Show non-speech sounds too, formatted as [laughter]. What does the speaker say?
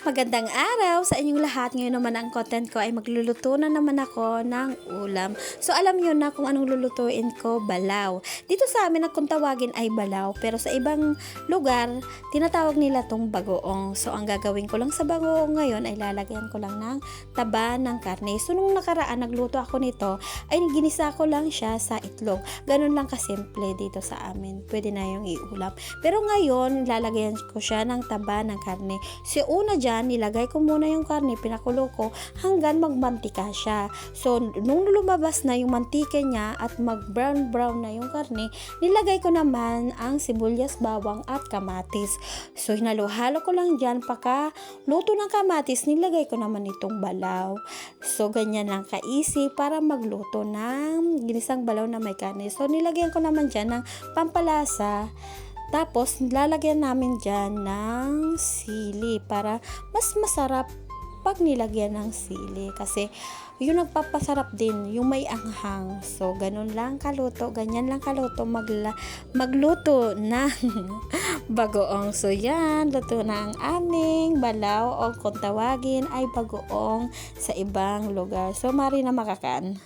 Magandang araw sa inyong lahat. Ngayon naman ang content ko ay magluluto na naman ako ng ulam. So alam nyo na kung anong lulutuin ko, balaw. Dito sa amin ang kung tawagin ay balaw. Pero sa ibang lugar, tinatawag nila tong bagoong. So ang gagawin ko lang sa bagoong ngayon ay lalagyan ko lang ng taba ng karne. So nung nakaraan nagluto ako nito, ay ginisa ko lang siya sa itlog. Ganun lang kasimple dito sa amin. Pwede na yung iulam. Pero ngayon, lalagyan ko siya ng taba ng karne. Si una dyan, nilagay ko muna yung karne, pinakulo ko hanggang magmantika siya. So, nung lumabas na yung mantika niya at mag-brown-brown na yung karne, nilagay ko naman ang sibuyas, bawang at kamatis. So, hinalo-halo ko lang dyan. Paka luto ng kamatis, nilagay ko naman itong balaw. So, ganyan lang kaisi para magluto ng ginisang balaw na may karne. So, nilagyan ko naman dyan ng pampalasa. Tapos, lalagyan namin dyan ng sili para mas masarap pag nilagyan ng sili. Kasi, yun nagpapasarap din, yung may anghang. So, ganun lang kaluto, ganyan lang kaluto, magla, magluto ng [laughs] bagoong. So, yan, luto na ang aming balaw o kung tawagin ay bagoong sa ibang lugar. So, mari na makakaan.